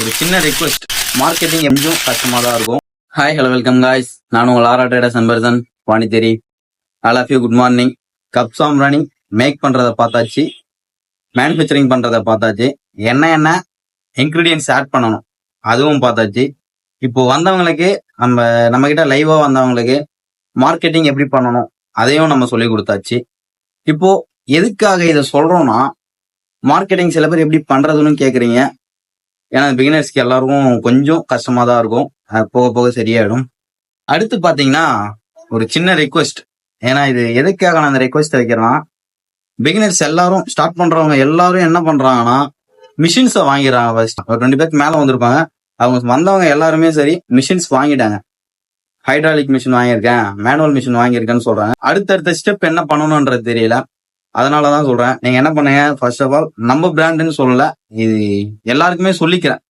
ஒரு சின்ன request marketing கொஞ்சம் கஷ்டமா தான் இருக்கும். ஹாய் ஹலோ வெல்கம் காய்ஸ் நான் உங்கள் Aura traders அன்பர்சன் Pondicherry all of you good morning cup Sam running make பண்ணுறத பார்த்தாச்சு. மேனுஃபேக்சரிங் பண்ணுறத பார்த்தாச்சு. என்ன என்ன? இன்க்ரீடியன்ஸ் ஆட் பண்ணணும். அதுவும் பார்த்தாச்சு. இப்போ வந்தவங்களுக்கு நம்ம நம்மக்கிட்ட லைவாக வந்தவங்களுக்கு மார்க்கெட்டிங் எப்படி பண்ணணும்? அதையும் நம்ம சொல்லி கொடுத்தாச்சு. இப்போ எதுக்காக இதை சொல்கிறோன்னா மார்க்கெட்டிங் சில பேர் எப்படி பண்ணுறதுன்னு கேட்குறீங்க ஏன்னா பிகினர்ஸ்க்கு எல்லாருக்கும் கொஞ்சம் கஷ்டமாக தான் இருக்கும் போக போக சரியாயிடும். அடுத்து பார்த்தீங்கன்னா ஒரு சின்ன ரெக்வெஸ்ட் ஏன்னா இது எதுக்காக நான் அந்த ரெக்வெஸ்ட் வைக்கிறேன்னா பிகினர்ஸ் எல்லாரும் ஸ்டார்ட் பண்ணுறவங்க எல்லாரும் என்ன பண்ணுறாங்கன்னா மிஷின்ஸை வாங்கிடுறாங்க ஃபர்ஸ்ட் ஒரு ரெண்டு பேருக்கு மேலே வந்திருப்பாங்க. அவங்க வந்தவங்க எல்லாருமே சரி மிஷின்ஸ் வாங்கிட்டாங்க. ஹைட்ராலிக் மிஷின் வாங்கியிருக்கேன் மேனுவல் மிஷின் வாங்கியிருக்கேன்னு சொல்கிறாங்க அடுத்தடுத்த ஸ்டெப் என்ன பண்ணணுன்றது தெரியல. அதனால தான் சொல்றேன். நீங்க என்ன பண்ணுங்க? ஃபர்ஸ்ட் ஆஃப் ஆல் நம்ம பிராண்டுன்னு சொல்லல. இது எல்லாருக்குமே சொல்லிக்கிறேன்.